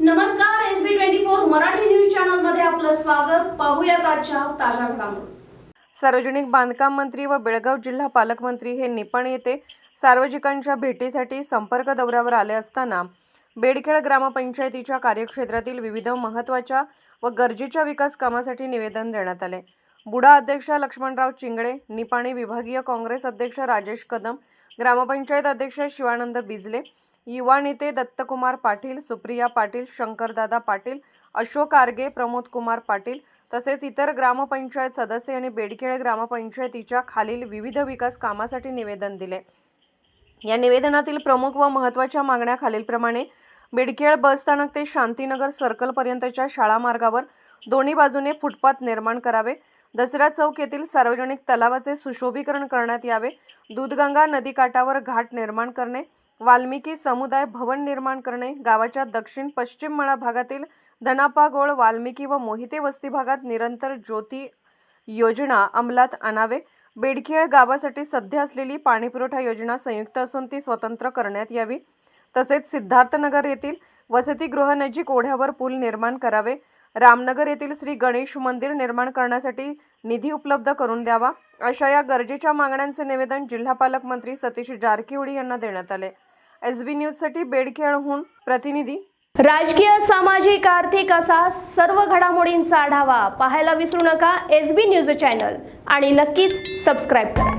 नमस्कार S B twenty four Marathi news चॅनलमध्ये आपलं स्वागत. पाहूया आजच्या ताज्या घडामोडी. सार्वजनिक बांधकाम मंत्री व बेळगाव जिल्हा पालकमंत्री हे निपण येथे सार्वजनिकांच्या भेटीसाठी संपर्क दौऱ्यावर आले असताना बेडखेड ग्रामपंचायतीच्या कार्यक्षेत्रातील विविध महत्त्वाच्या व गरजेच्या विकास कामासाठी निवेदन देण्यात आले. बुडा अध्यक्ष लक्ष्मणराव चिंगळे निपाणी विभागीय काँग्रेस अध्यक्ष राजेश कदम ग्रामपंचायत अध्यक्ष शिवानंद बिजले युवा नेते दत्तकुमार पाटील सुप्रिया पाटील शंकरदादा पाटील अशोक आर्गे प्रमोदकुमार पाटील तसेच इतर ग्रामपंचायत सदस्य आणि बेडखेळ ग्रामपंचायतीच्या खालील विविध विकास कामासाठी निवेदन दिले. या निवेदनातील प्रमुख व महत्त्वाच्या मागण्या खालीलप्रमाणे बेडखेळ बसस्थानक ते शांतीनगर सर्कलपर्यंतच्या शाळा मार्गावर दोन्ही बाजूने फुटपाथ निर्माण करावे. दसरा चौक येथील सार्वजनिक तलावाचे सुशोभीकरण करण्यात यावे. दूधगंगा नदीकाठावर घाट निर्माण करणे. वाल्मिकी समुदाय भवन निर्माण करणे गावाच्या दक्षिण पश्चिम मळा भागातील धनापागोळ वाल्मिकी व मोहिते वस्ती भागात निरंतर ज्योती योजना अंमलात आणावे. बेडखेळ गावासाठी सध्या असलेली पाणीपुरवठा योजना संयुक्त असून ती स्वतंत्र करण्यात यावी. तसेच सिद्धार्थनगर येथील वसतिगृहनजीक ओढ्यावर पूल निर्माण करावे. रामनगर येथील श्री गणेश मंदिर निर्माण करण्यासाठी निधी उपलब्ध करून द्यावा. अशा या गरजेच्या मागण्यांचे निवेदन जिल्हा पालकमंत्री सतीश जारकिहोडी यांना देण्यात आले. एस बी न्यूजसाठी बेडखेळहून प्रतिनिधी. राजकीय सामाजिक आर्थिक असा सर्व घडामोडींचा आढावा पाहायला विसरू नका एस बी न्यूज चॅनल. आणि नक्कीच सबस्क्राईब करा.